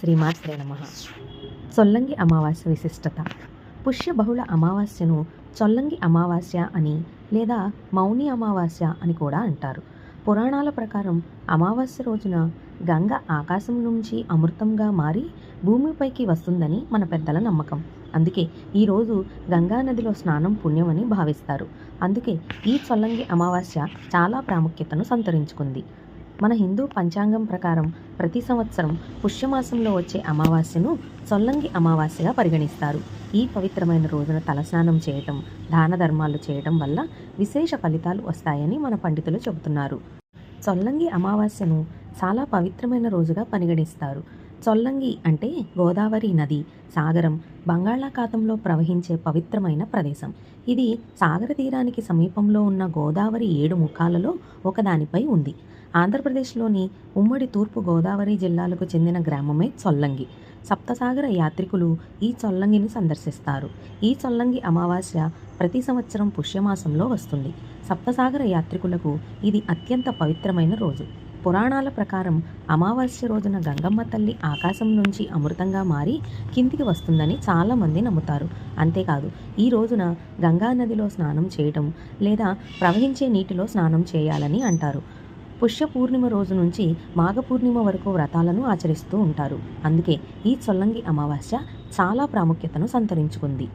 శ్రీమాత్రే నమ. చొల్లంగి అమావాస్య విశిష్టత. పుష్య బహుళ అమావాస్యను చొల్లంగి అమావాస్య అని లేదా మౌని అమావాస్య అని కూడా అంటారు. పురాణాల ప్రకారం అమావాస్య రోజున గంగ ఆకాశం నుంచి అమృతంగా మారి భూమిపైకి వస్తుందని మన పెద్దల నమ్మకం. అందుకే ఈరోజు గంగా నదిలో స్నానం పుణ్యమని భావిస్తారు. అందుకే ఈ చొల్లంగి అమావాస్య చాలా ప్రాముఖ్యతను సంతరించుకుంది. మన హిందూ పంచాంగం ప్రకారం ప్రతి సంవత్సరం పుష్యమాసంలో వచ్చే అమావాస్యను చొల్లంగి అమావాస్యగా పరిగణిస్తారు. ఈ పవిత్రమైన రోజున తలస్నానం చేయటం దాన ధర్మాలు చేయటం వల్ల విశేష ఫలితాలు వస్తాయని మన పండితులు చెబుతున్నారు. చొల్లంగి అమావాస్యను చాలా పవిత్రమైన రోజుగా పరిగణిస్తారు. సొల్లంగి అంటే గోదావరి నది సాగరం బంగాళాఖాతంలో ప్రవహించే పవిత్రమైన ప్రదేశం. ఇది సాగర తీరానికి సమీపంలో ఉన్న గోదావరి ఏడు ముఖాలలో ఒకదానిపై ఉంది. ఆంధ్రప్రదేశ్లోని ఉమ్మడి తూర్పు గోదావరి జిల్లాలకు చెందిన గ్రామమే చొల్లంగి. సప్తసాగర యాత్రికులు ఈ చొల్లంగిని సందర్శిస్తారు. ఈ చొల్లంగి అమావాస్య ప్రతి సంవత్సరం పుష్యమాసంలో వస్తుంది. సప్తసాగర యాత్రికులకు ఇది అత్యంత పవిత్రమైన రోజు. పురాణాల ప్రకారం అమావాస్య రోజున గంగమ్మ తల్లి ఆకాశం నుంచి అమృతంగా మారి కిందికి వస్తుందని చాలామంది నమ్ముతారు. అంతేకాదు ఈ రోజున గంగా నదిలో స్నానం చేయటం లేదా ప్రవహించే నీటిలో స్నానం చేయాలని అంటారు. పుష్య పూర్ణిమ రోజు నుంచి మాఘ పూర్ణిమ వరకు వ్రతాలను ఆచరిస్తూ ఉంటారు. అందుకే ఈ చొల్లంగి అమావాస్య చాలా ప్రాముఖ్యతను సంతరించుకుంది.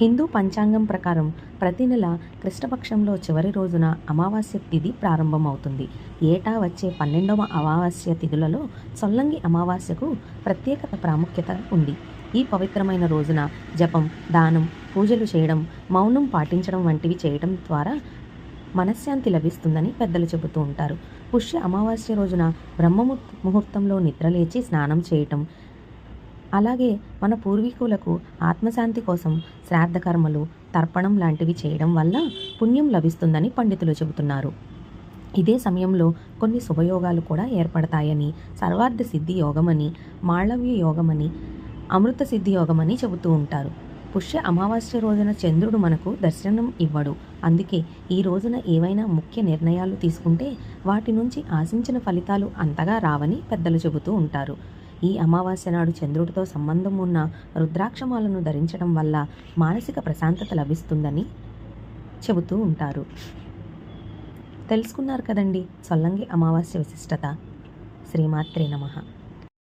హిందూ పంచాంగం ప్రకారం ప్రతి నెల కృష్ణపక్షంలో చివరి రోజున అమావాస్య తిథి ప్రారంభమవుతుంది. ఏటా వచ్చే పన్నెండవ అమావాస్య తిథులలో సొల్లంగి అమావాస్యకు ప్రత్యేకత ప్రాముఖ్యత ఉంది. ఈ పవిత్రమైన రోజున జపం దానం పూజలు చేయడం మౌనం పాటించడం వంటివి చేయడం ద్వారా మనశ్శాంతి లభిస్తుందని పెద్దలు చెబుతూ ఉంటారు. పుష్య అమావాస్య రోజున బ్రహ్మ ముహూర్తంలో నిద్రలేచి స్నానం చేయటం. అలాగే మన పూర్వీకులకు ఆత్మశాంతి కోసం శ్రాద్ధ కర్మలు తర్పణం లాంటివి చేయడం వల్ల పుణ్యం లభిస్తుందని పండితులు చెబుతున్నారు. ఇదే సమయంలో కొన్ని శుభయోగాలు కూడా ఏర్పడతాయని సర్వార్థ సిద్ధి యోగమని మాళవ్య యోగమని అమృత సిద్ధి యోగమని చెబుతూ ఉంటారు. పుష్య అమావాస్య రోజున చంద్రుడు మనకు దర్శనం ఇవ్వడు. అందుకే ఈ రోజున ఏవైనా ముఖ్య నిర్ణయాలు తీసుకుంటే వాటి నుంచి ఆశించిన ఫలితాలు అంతగా రావని పెద్దలు చెబుతూ ఉంటారు. ఈ అమావాస్య నాడు చంద్రుడితో సంబంధం ఉన్న రుద్రాక్షమాలను ధరించడం వల్ల మానసిక ప్రశాంతత లభిస్తుందని చెబుతూ ఉంటారు. తెలుసుకున్నారు కదండి సొల్లంగి అమావాస్య విశిష్టత. శ్రీమాత్రే నమః.